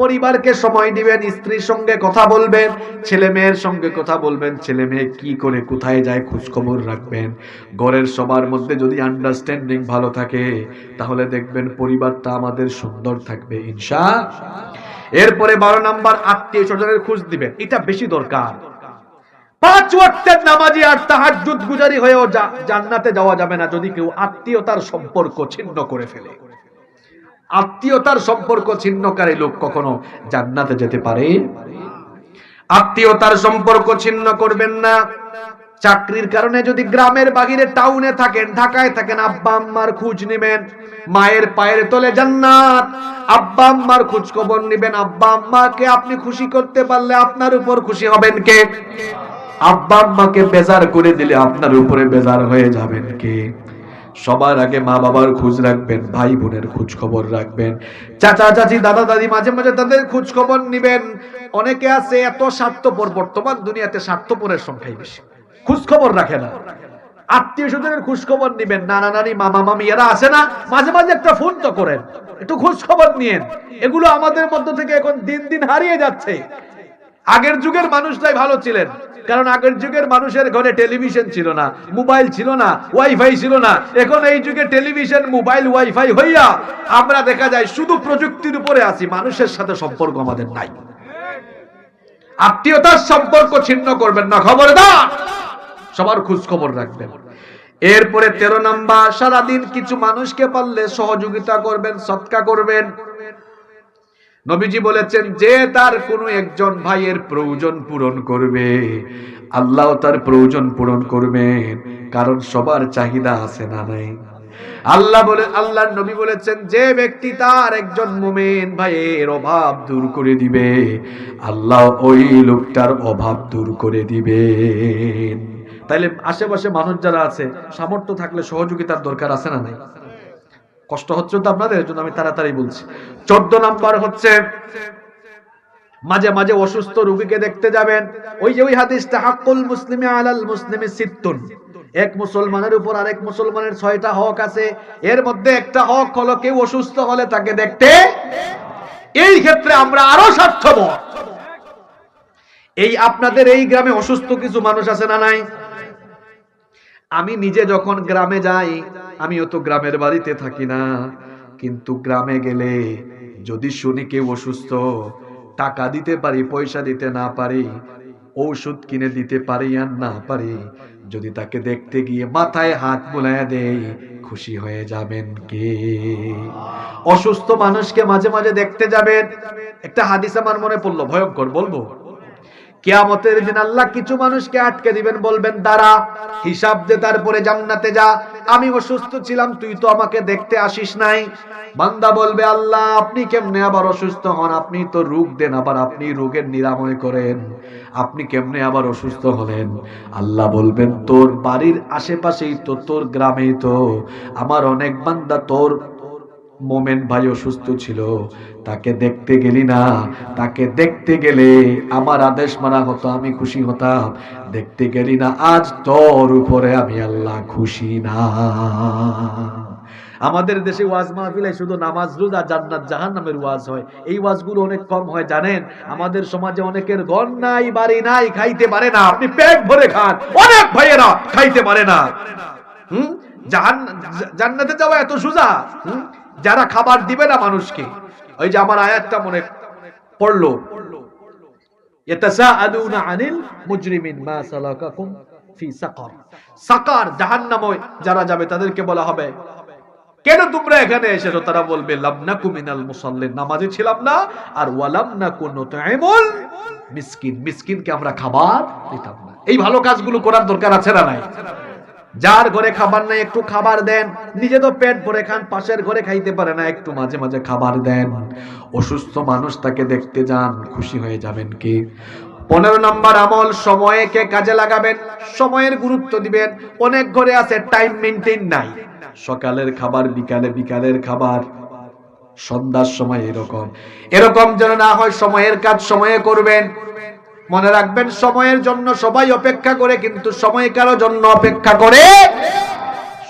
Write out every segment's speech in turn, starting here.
পরিবারকে সময় দিবেন, স্ত্রীর সঙ্গে কথা বলবেন, ছেলে মেয়ের সঙ্গে কথা বলবেন, ছেলে মেয়ে কি করে কোথায় যায় খোঁজ খবর রাখবেন? ঘরের সবার মধ্যে যদি আন্ডারস্ট্যান্ডিং ভালো থাকে, তাহলে দেখবেন পরিবারটা আমাদের সুন্দর থাকবে ইনশা এরপরে বারো নাম্বার, আত্মীয় স্বজনের খোঁজ দিবেন, এটা বেশি দরকার। পাঁচ ওয়াক্তের নামাজি আর তাহাজ্জুদ গুজারি হয়েও জান্নাতে যাওয়া যাবে না যদি কেউ আত্মীয়তার সম্পর্ক ছিন্ন করে ফেলে। আত্মীয়তার সম্পর্ক ছিন্নকারী লোক কখনো জান্নাতে যেতে পারে? আত্মীয়তার সম্পর্ক ছিন্ন করবেন না। চাকরির কারণে যদি গ্রামের বাহিরে টাউনে থাকেন, ঢাকায় থাকেন, আব্বা আম্মার খোঁজ নেবেন, মায়ের পায়ের তলে জান্নাত। আব্বা আম্মার খোঁজ খবর নেবেন, আব্বা আম্মাকে আপনি খুশি করতে পারলে আপনার উপর খুশি হবেন কে? আব্বা আম্মাকে বেজার করে দিলে আপনার উপরে বেজার হয়ে যাবেন কে? সবার আগে মা বাবার খোঁজ রাখবেন, ভাই বোনের খোঁজ খবর রাখবেন। চাচা, চাচি, দাদা, দাদি মাঝে মাঝে তাদের খোঁজ খবর নিবেন। অনেকে আছে এত স্বার্থপর, বর্তমান দুনিয়াতে স্বার্থপরের সংখ্যাই বেশি। খোঁজ খবর রাখে না। আত্মীয় স্বজনের খোঁজ খবর নিবেন। নানা নানি, মামা, মামি, এরা আছে না? মাঝে মাঝে একটা ফোন তো করেন। একটু খোঁজ খবর নিয়েন। এগুলো আমাদের মধ্য থেকে এখন দিন দিন হারিয়ে যাচ্ছে। আগের যুগের মানুষটাই ভালো ছিলেন। কারণ আগের যুগের মানুষের ঘরে টেলিভিশন ছিল না, মোবাইল ছিল না, ওয়াইফাই ছিল না। এখন এই যুগে টেলিভিশন, মোবাইল, ওয়াইফাই হইয়া আমরা দেখা যায় শুধু প্রযুক্তির উপরে আছি, মানুষের সাথে সম্পর্ক আমাদের নাই। আত্মীয়তার সম্পর্ক ছিন্ন করবেন না খবর খবরদার! সবার খোঁজ খবর রাখবেন। এরপরে তেরো নাম্বার, সারাদিন কিছু মানুষকে পারলে সহযোগিতা করবেন, সৎকা করবেন। নবীজি বলেছেন, যে তার কোনো একজন ভাইয়ের প্রয়োজন পূরণ করবে, আল্লাহ তার প্রয়োজন পূরণ করবেন, কারণ সবার চাহিদা আছে না নাই। আল্লাহ বলে আল্লাহর নবী বলেছেন, যে ব্যক্তি তার একজন মুমিন ভাইয়ের অভাব দূর করে দিবে, আল্লাহ ওই লোকটার অভাব দূর করে দিবেন তাইলে আশেপাশে মানুষ যারা আছে, সামর্থ্য থাকলে সহযোগিতার দরকার আছে না নাই? কষ্ট হচ্ছে তো আপনাদের জন্য আমি তাড়াতাড়ি বলছি। চোদ্দ নাম্বার হচ্ছে, মাঝে মাঝে অসুস্থ রুগীকে দেখতে যাবেন। ওই যে ওই হাদিসটা, হাক্কুল মুসলিমে আলাল মুসলিমে সিত্তুন। এক মুসলমানের উপর আরেক মুসলমানের ছয়টা হক আছে। এর মধ্যে একটা হক হলো কেউ অসুস্থ হলে তাকে দেখতে, এই ক্ষেত্রে আমরা আরও স্বার্থপর। এই আপনাদের এই গ্রামে অসুস্থ কিছু মানুষ আছে না নাই? আমি নিজে যখন গ্রামে যাই, আমিও তো গ্রামের বাড়িতে থাকি না। কিন্তু গ্রামে গেলে যদি শুনি কেউ অসুস্থ, টাকা দিতে পারি, পয়সা দিতে না পারি, ঔষধ কিনে দিতে পারি আর না পারি, যদি তাকে দেখতে গিয়ে মাথায় হাত বুলায় দেই, খুশি হয়ে যাবেন কে? অসুস্থ মানুষকে মাঝে মাঝে দেখতে যাবেন। একটা হাদিস আমার মনে পড়ল, ভয়ঙ্কর, বলব? কেয়ামতের দিন আল্লাহ কিছু মানুষকে আটকে দিবেন, বলবেন, দাঁড়া, হিসাব দে, তারপরে জান্নাতে যা। আমি অসুস্থ ছিলাম, তুই তো আমাকে দেখতে আসিস নাই। বান্দা বলবে, আল্লাহ, আপনি কেমনে আবার অসুস্থ হন? আপনি তো রোগ দেন, আবার আপনি রোগের নিরাময় করেন। আপনি কেমনে আবার অসুস্থ হলেন? আল্লাহ বলবেন, তোর বাড়ির আশেপাশেই তো, তোর গ্রামেই তো। আমার অনেক বান্দা তোর মোমেন ভাই অসুস্থ ছিল। তাকে দেখতে গেলি না। তাকে দেখতে গেলে আমার আদেশ মানা হতো, আমি খুশি হতাম। দেখতে গেলি না, আজ তোর উপরে আমি আল্লাহ খুশি না। আমাদের দেশে ওয়াজ মাহফিলে শুধু নামাজ রোজা জান্নাত জাহান নামের ওয়াজ হয়। এই ওয়াজগুলো অনেক কম হয়, জানেন? আমাদের সমাজে অনেকের ঘর নাই, বাড়ি নাই, খাইতে পারে না। আপনি পেট ভরে খান। অনেক ভাইয়েরা খাইতে পারে না। হুম? জাহান জান্নাতে যাওয়া এত সোজা? হুম? যারা খাবার দিবে না মানুষকে। ওই যে আমার আয়াতটা মনে পড়ল। ইয়াতাসাআলুনা মুজরিমিন, মা সালাকাকুম যারা যাবে তাদেরকে বলা হবে। কেন তোমরা এখানে এসেছ? তারা বলবে লামনাকু মিনাল মুসাল্লিন। নামাজে ছিলাম না, আর ওয়ালাম নাকু নুতঈমুল মিসকিন। মিসকিনকে আমরা খাবার দিতাম না। এই ভালো কাজগুলো করার দরকার আছে না নাই? যার ঘরে খাবার নাই, একটু খাবার দেন। নিজে তো পেট ভরে খান, পাশের ঘরে খাইতে পারে না, একটু মাঝে মাঝে খাবার দেন। অসুস্থ মানুষ তাকে দেখতে যান, খুশি হয়ে যাবেন কি? পনেরো নম্বর আমল সময়কে কাজে লাগাবেন? সময়ের গুরুত্ব দিবেন। অনেক ঘরে আছে টাইম মেনটেন নাই। সকালের খাবার, বিকালে বিকালের খাবার। সন্ধ্যার সময় এরকম। এরকম যেন না হয়, সময়ের কাজ সময়ে করবেন। মনে রাখবেন, সময়ের জন্য সবাই অপেক্ষা করে, কিন্তু সময় কারও জন্য অপেক্ষা করে?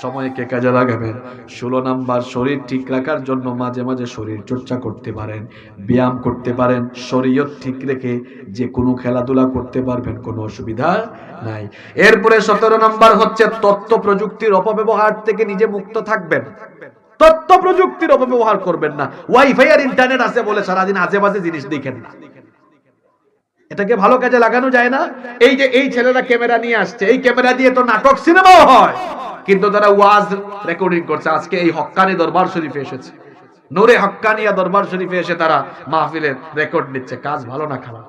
সময়কে কাজে লাগাবেন ষোলো নাম্বার, শরীর ঠিক রাখার জন্য মাঝে মাঝে শরীর চর্চা করতে পারেন, ব্যায়াম করতে পারেন, শরীয়ত ঠিক রেখে যে কোনো খেলাধুলা করতে পারবেন, কোনো অসুবিধা নাই। এরপরে সতেরো নাম্বার হচ্ছে তথ্য প্রযুক্তির অপব্যবহার থেকে নিজে মুক্ত থাকবেন। তথ্য প্রযুক্তির অপব্যবহার করবেন না। ওয়াইফাই আর ইন্টারনেট আছে বলে সারাদিন আজে বাজে জিনিস দেখেন না। এটাকে ভালো কাজে লাগানো যায় না। এই যে এই ছেলেরা ক্যামেরা নিয়ে আসছে, এই ক্যামেরা দিয়ে তো নাটক, সিনেমাও হয়। কিন্তু তারা ওয়াজ রেকর্ডিং করছে, আজকে এই হক্কানি দরবার শরীফে এসেছে। নূরে হক্কানিয়া দরবার শরীফে এসে তারা মাহফিলের রেকর্ড নিচ্ছে। কাজ ভালো না খারাপ?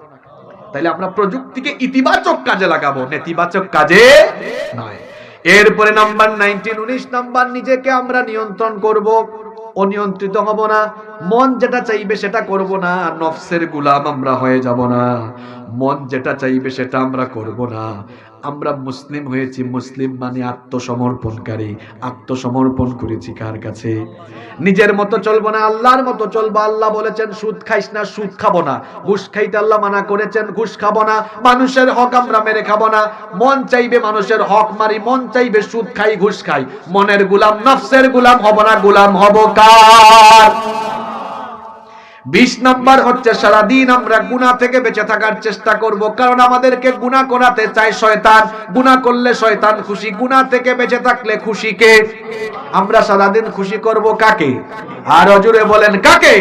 তাইলে আমরা প্রযুক্তিকে ইতিবাচক কাজে লাগাবো, নেতিবাচক কাজে নয়। এরপরে নাম্বার নাইনটিন উনিশ নাম্বার, নিজেকে আমরা নিয়ন্ত্রণ করব। অনিয়ন্ত্রিত হব না। মন যেটা চাইবে সেটা করব না। নফসের গুলাম আমরা হয়ে যাব না। মন যেটা চাইবে সেটা আমরা করব না। আমরা মুসলিম হয়েছি, মুসলিম মানে আত্মসমর্পণকারী। আত্মসমর্পণ করেছি কার কাছে? নিজের মতো চলবো না, আল্লাহর মতো চলবো। আল্লাহ বলেছেন, সুদ খাইস না, সুদ খাব না। ঘুষ খাইতে আল্লাহ মানা করেছেন, ঘুষ খাব না। মানুষের হক আমরা মেরে খাব না। মন চাইবে মানুষের হক মারি, মন চাইবে সুদ খাই, ঘুষ খাই। মনের গুলাম, নফসের গুলাম হব না, গুলাম হব কার? বিশ নাম্বার হচ্ছে, সারাদিন আমরা গুণা থেকে বেঁচে থাকার চেষ্টা করব। কারণ আমাদেরকে গুণা করাতে চায় শয়তান। গুণা করলে শয়তান খুশি গুণা থেকে বেঁচে থাকলে খুশিকে আমরা সারাদিন খুশি করব কাকে? আর জুড়ে বলেন, কাকে?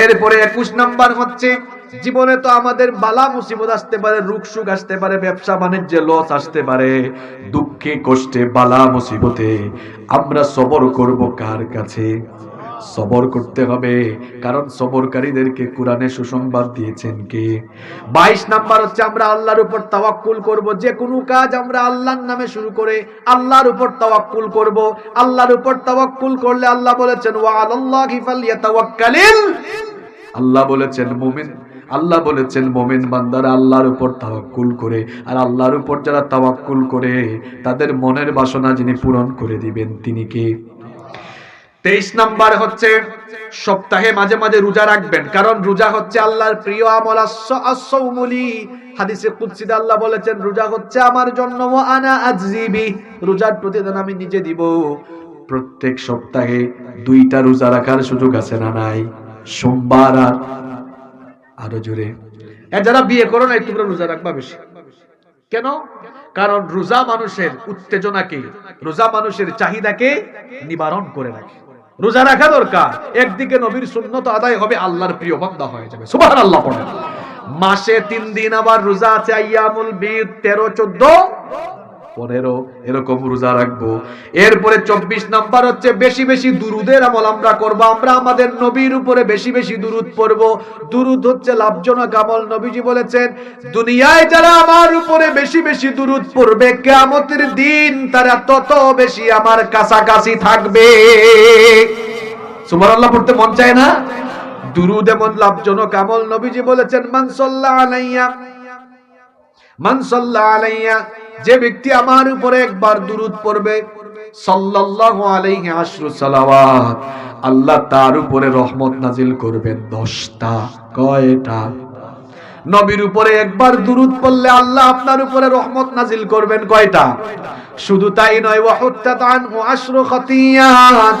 এরপরে একুশ নাম্বার হচ্ছে, জীবনে তো আমাদের বালা মুসিবত আসতে পারে, রোগ সুখ আসতে পারে, ব্যবসা বাণিজ্যে লস আসতে পারে। দুঃখে কষ্টে, বালা মুসিবতে আমরা সবর করব কার কাছে? সবর করতে হবে, কারণ সবরকারীদেরকে কোরআনে সুসংবাদ দিয়েছেন কে? বাইশ নাম্বার হচ্ছে আমরা আল্লাহর উপর তাওয়াক্কুল করব, যে কোনো কাজ আমরা আল্লাহর নামে শুরু করে আল্লাহর উপর তাওয়াক্কুল করব। আল্লাহর উপর তাওয়াক্কুল করলে আল্লাহ বলেছেন, ওয়া আলাল্লাহি ফালইয়াতাওয়াক্কালিল। আল্লাহ বলেছেন, মুমিন। আল্লাহ বলেছেন, মোমেন বান্দারা আল্লাহর উপর তাওয়াক্কুল করে, আর আল্লাহর উপর যারা তাওয়াক্কুল করে, তাদের মনের বাসনা যিনি পূরণ করে দিবেন তিনি কে? তেইশ নাম্বার হচ্ছে, সপ্তাহে মাঝে মাঝে রোজা রাখবেন। কারণ রোজা হচ্ছে আল্লাহর প্রিয় আমল। আসৌমুলি হাদিসে কুদসিতে আল্লাহ বলেছেন রোজা হচ্ছে আমার জন্য আনা আজরিবি রোজার প্রতিদান আমি নিজে দিব প্রত্যেক সপ্তাহে দুইটা রোজা রাখার সুযোগ আছে না নাই সোমবার আর আরও জোরে যারা বিয়ে করো না তোমরা রোজা রাখবা বেশি কেন কারণ রোজা মানুষের উত্তেজনাকে রোজা মানুষের চাহিদাকে নিবারণ করে রাখে রোজা রাখা দরকার। একদিকে নবীর সুন্নত আদায় হবে, আল্লাহর প্রিয় বান্দা হয়ে যাবে। সুবাহ আল্লাহ মাসে তিন দিন আবার রোজা আছে, আইয়ামুল বিদ, তেরো, চোদ্দ। পনেরো, এরকম রোজা রাখব। এরপরে চব্বিশ নাম্বার হচ্ছে বেশি বেশি দুরুদের আমল আমরা করব, আমরা আমাদের নবীর উপরে বেশি বেশি দুরুদ পড়ব। দুরুদ হচ্ছে লাভজনক আমল, নবীজি বলেছেন, দুনিয়ায় যারা আমার উপরে বেশি বেশি দুরুদ পড়বে, কেয়ামতের দিন তারা তত বেশি আমার কাছাকাছি থাকবে। সুবহানাল্লাহ, পড়তে মন চায় না? দুরুদ এমন লাভজনক আমল, নবীজি বলেছেন মানসল্লাহ আলাইয়া মানসল্লাহ যে ব্যক্তি আমার উপরে একবার দুরুদ পড়বে, সাল্লাল্লাহু আলাইহি আশরু সালাওয়াত, আল্লাহ তার উপরে রহমত নাজিল করবেন 10টা কয়টা? নবীর উপরে একবার দুরুদ পড়লে আল্লাহ আপনার উপরে রহমত নাজিল করবেন কয়টা? শুধু তাই নয় আনহু আশরু খাতিয়াত,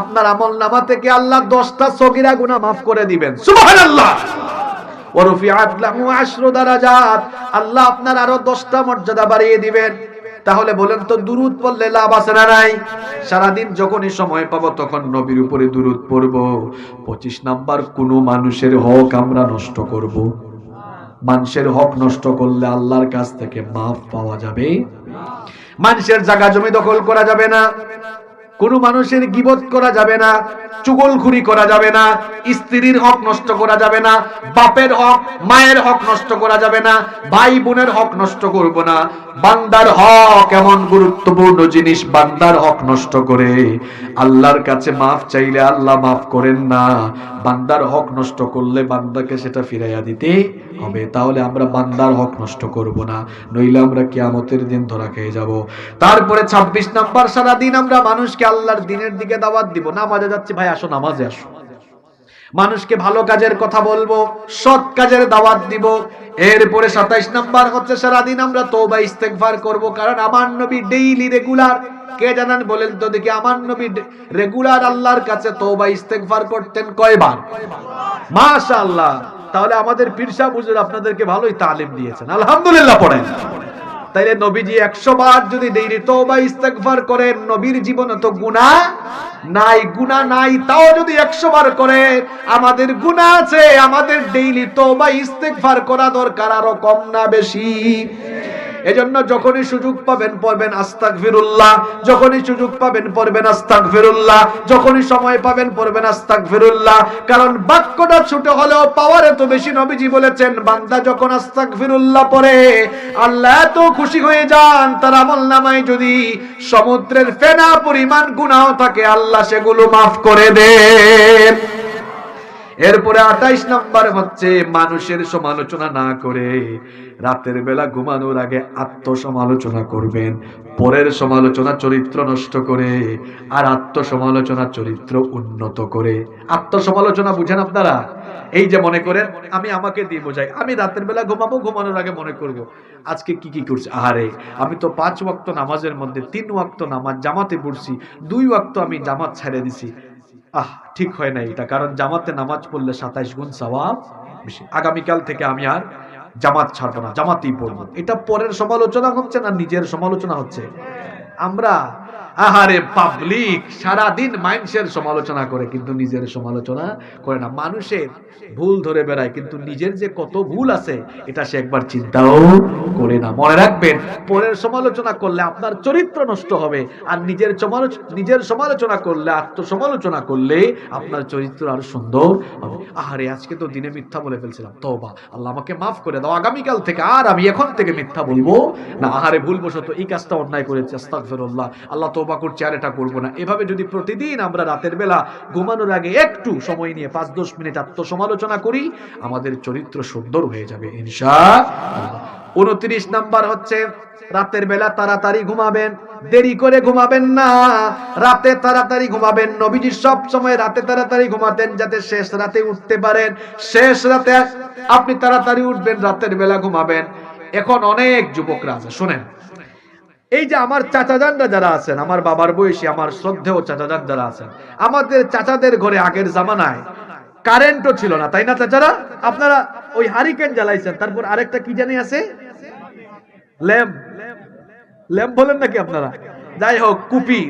আপনার আমল নামা থেকে আল্লাহ 10টা সগীরা গুনাহ মাফ করে দিবেন। সুবহানাল্লাহ! দারাজাত। আল্লাহ আপনার আরও 10টা মর্যাদা বাড়িয়ে দিবেন। তাহলে বলেন তো, দুরুদ পড়লে লাভ আছে না নাই? সারাদিন যখনই সময় পাবো তখন নবীর উপরে দুরুদ পড়ব। পঁচিশ নাম্বার, কোন মানুষের হক আমরা নষ্ট করব। মানুষের হক নষ্ট করলে আল্লাহর কাছ থেকে মাফ পাওয়া যাবে। মানুষের জায়গা জমি দখল করা যাবে না। কোন মানুষের গিবত করা যাবে না, চুগলখুরি করা যাবে না, স্ত্রীর হক নষ্ট করা যাবে না, বাপের হক, মায়ের হক নষ্ট করা যাবে না, ভাই বোনের হক নষ্ট করব না। বান্দার হক এমন গুরুত্বপূর্ণ জিনিস, বান্দার হক নষ্ট করে। আল্লাহর কাছে মাফ চাইলে আল্লাহ মাফ করেন না। বান্দার হক নষ্ট করলে বান্দাকে সেটা ফিরাইয়া দিতে হবে। তাহলে আমরা বান্দার হক নষ্ট করব না, নইলে আমরা কিয়ামতের দিন ধরা খেয়ে যাব। তারপরে ২৬ নাম্বার সারাদিন আমরা মানুষকে আল্লাহর দিনের দিকে দাওয়াত দিব। নামাজে যাচ্ছি, ভাই, আসো, নামাজে আসো। মানুষকে ভালো কাজের কথা বলব, সৎ কাজের দাওয়াত দিব। এরপরে সাতাইশ নাম্বার হচ্ছে, সারাদিন আমরা তৌবা ইস্তেগফার করব, কারণ আমার নবী ডেইলি রেগুলার কে জানান, বলেন তো দেখি, আমার নবী রেগুলার আল্লাহর কাছে তৌবা ইস্তেগফার করতেন কয়বার? মাশাআল্লাহ। তাহলে আমাদের পীর সাহেব আপনাদেরকে ভালোই তালিম দিয়েছেন। আলহামদুলিল্লাহ, পড়েন। তাইলে নবীজি একশো বার যদি ডেইলি তওবা ইস্তেগফার করেন, নবীর জীবনে তো গুনাহ নাই গুনাহ নাই, তাও যদি একশো বার করে আমাদের গুনাহ আছে, আমাদের ডেইলি তো তওবা ইস্তেগফার করা দরকার আরও কম না বেশি। এজন্য যখনই সুযোগ পাবেন পড়বেন আস্তাগফিরুল্লাহ, যখনই সুযোগ পাবেন পড়বেন আস্তাগফিরুল্লাহ, যখনই সময় পাবেন পড়বেন আস্তাগফিরুল্লাহ। কারণ বাক্যটা ছোট হলেও পাওয়ার এত বেশি নবীজি বলেছেন, বান্দা যখন আস্তাক ফিরুল্লাহ পড়ে, আল্লাহ এত খুশি হয়ে যান, তার আমল নামায় যদি সমুদ্রের ফেনা পরিমাণ গুনাহ থাকে, আল্লাহ সেগুলো মাফ করে দেন। এরপরে আঠাইশ নাম্বার হচ্ছে, মানুষের সমালোচনা না করে রাতের বেলা ঘুমানোর আগে আত্মসমালোচনা করবেন। পরের সমালোচনা চরিত্র নষ্ট করে আর আত্মসমালোচনা চরিত্র উন্নত করে। আত্মসমালোচনা বুঝেন আপনারা? এই যে মনে করেন, আমি আমাকে দিয়ে বোঝাই, আমি রাতের বেলা ঘুমাবো, ঘুমানোর আগে মনে করব, আজকে কি কি করছি? আহারে, আমি তো পাঁচ ওয়াক্ত নামাজের মধ্যে তিন ওয়াক্ত নামাজ জামাতে পড়ছি, দুই ওয়াক্ত আমি জামাত ছেড়ে দিছি। আহ, ঠিক হয় না এটা। কারণ জামাতে নামাজ পড়লে সাতাইশ গুণ সবাব বেশি। আগামীকাল থেকে আমি আর জামাত ছাড়বো না, জামাতেই পড়ব। এটা পরের সমালোচনা হচ্ছে না নিজের সমালোচনা হচ্ছে? আমরা আহারে পাবলিক সারা দিন মাইন্সের সমালোচনা করে, কিন্তু নিজের সমালোচনা করে না। মানুষের ভুল ধরে বেড়ায়, কিন্তু নিজের যে কত ভুল আছে, এটা সে একবার চিন্তাও করে না। মনে রাখবেন, পরের সমালোচনা করলে আপনার চরিত্র নষ্ট হবে, আর নিজের সমালোচনা নিজের সমালোচনা করলে, আত্মসমালোচনা করলে আপনার চরিত্র আরও সুন্দর হবে। আহারে, আজকে তো দিনে মিথ্যা বলে ফেলছিলাম। তওবা, আল্লাহ আমাকে মাফ করে দাও। আগামীকাল থেকে আর আমি এখন থেকে মিথ্যা বলব না। আহারে, ভুলবশত এই কাজটা অন্যায় করেছি, আস্তাগফিরুল্লাহ। আল্লাহ তওবা করছি আর এটা করব না। এভাবে যদি প্রতিদিন আমরা রাতের বেলা ঘুমানোর আগে একটু সময় নিয়ে পাঁচ দশ মিনিট আত্মসমালোচনা করি, আমাদের চরিত্র সুন্দর হয়ে যাবে, ইনশা উনত্রিশ নাম্বার হচ্ছে, রাতের বেলা তাড়াতাড়ি ঘুমাবেন, দেরি করে ঘুমাবেন না। রাতে তাড়াতাড়ি ঘুমাবেন, নবীজি সব সময় রাতে তাড়াতাড়ি ঘুমাতেন যাতে শেষ রাতে উঠতে পারেন। শেষ রাতে আপনি তাড়াতাড়ি উঠবেন, রাতের বেলা ঘুমাবেন। এখন অনেক যুবকরা আছে, শোনেন। এই যে আমার চাচাজানরা যারা আছেন, আমার বাবার বয়সী, আমার শ্রদ্ধেয় চাচাজান যারা আছেন, আমাদের চাচাদের ঘরে আগের জামানায় কারেন্টও ছিল না, তাই না চাচারা? আপনারা ওই হারিকেন জ্বালাইছেন, তারপর আরেকটা কি জানি আছে? ল্যাম্প। ল্যাম্প বলেন নাকি আপনারা? যাই হোক, কুপি।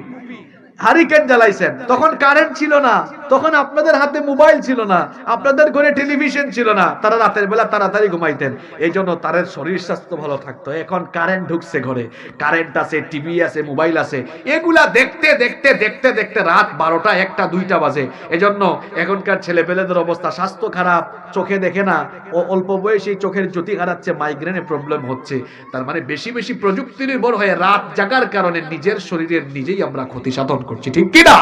হারিকেন জ্বালাইছেন। তখন কারেন্ট ছিল না। তখন আপনাদের হাতে মোবাইল ছিল না। আপনাদের ঘরে টেলিভিশন ছিল না। তারা রাতের বেলা তাড়াতাড়ি ঘুমাইতেন। এই জন্য তাদের শরীর স্বাস্থ্য ভালো থাকতো। এখন কারেন্ট ঢুকছে ঘরে। কারেন্ট আছে টিভি আছে মোবাইল আছে। এগুলা দেখতে দেখতে দেখতে দেখতে রাত বারোটা, একটা, দুইটা বাজে। এজন্য এখনকার ছেলে পেলেদের অবস্থা, স্বাস্থ্য খারাপ, চোখে দেখে না। ও অল্প বয়সেই চোখের জ্যোতি হারাচ্ছে মাইগ্রেনে প্রবলেম হচ্ছে। তার মানে বেশি বেশি প্রযুক্তি নির্ভর হয়ে রাত জাগার কারণে নিজের শরীরের নিজেই আমরা ক্ষতি সাধন করছি, ঠিক কিনা?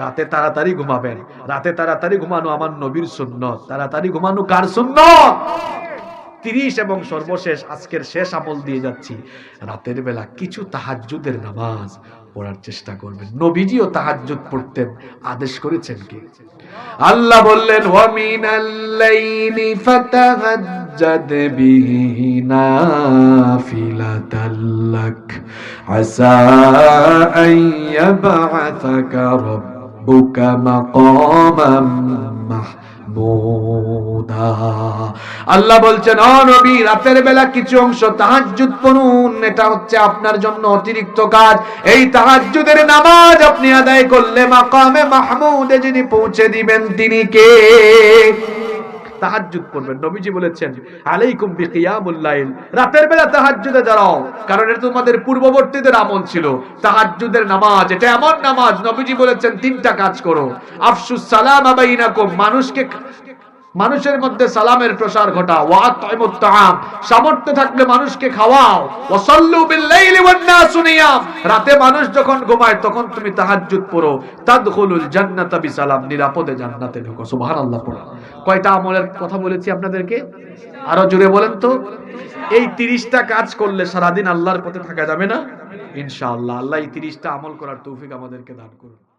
রাতে তাড়াতাড়ি ঘুমাবেন, রাতে তাড়াতাড়ি ঘুমানো আমার নবীর শূন্য তাড়াতাড়ি ঘুমানো কার শূন্য তিরিশ এবং সর্বশেষ আজকের শেষ আমল দিয়ে যাচ্ছি। রাতের বেলা কিছু তাহাজুদের নামাজ পড়ার চেষ্টা করবেন। নবীজিও তাহাজ্জুদ পড়তেন আদেশ করেছেন কি? আল্লাহ বললেন ওয়ামিনাল আসা আন ইয়াবআসাকা রাব্বুকা মাকামাম আল্লাহ বলছেন, ও নবী, রাতের বেলা কিছু অংশ তাহাজ্জুদ পড়ুন। এটা হচ্ছে আপনার জন্য অতিরিক্ত কাজ। এই তাহাজ্জুদের নামাজ আপনি আদায় করলে মাকামে মাহমুদে যিনি পৌঁছে দিবেন, তিনি কে? তাহাজ্জুদ করবেন। নবীজি বলেছেন, আলাইকুম বিকিয়ামুল রাতের বেলা তাহাজ্জুদে দাঁড়াও, কারণ এটা তোমাদের পূর্ববর্তীদের আমল ছিল। তাহাজ্জুদের নামাজ, এটা এমন নামাজ, নবীজি বলেছেন, তিনটা কাজ করো। আফসুস সালাম বাইনাকুম। মানুষকে মানুষের মধ্যে সালামের প্রসার ঘটা। ওয়া তাইমুত তাআম। সামর্থ্য থাকলে মানুষকে খাওয়াও। ওয়া সাল্লু বিল লাইলি ওয়ান নাসু নিয়াম। রাতে মানুষ যখন ঘুমায়, তখন তুমি তাহাজ্জুদ পড়ো। তাদখুলুল জান্নাতা বিসালাম। নিরাপদে জান্নাতে ঢোকো। সুবহানাল্লাহ পড়ো। কয়টা আমলের কথা বলেছি আপনাদেরকে? আরও জুড়ে বলেন তো। এই তিরিশটা কাজ করলে সারাদিন আল্লাহর পথে থাকা যাবে না? ইনশাআল্লাহ। আল্লাহ এই তিরিশটা আমল করার তৌফিক আমাদেরকে দান করুন।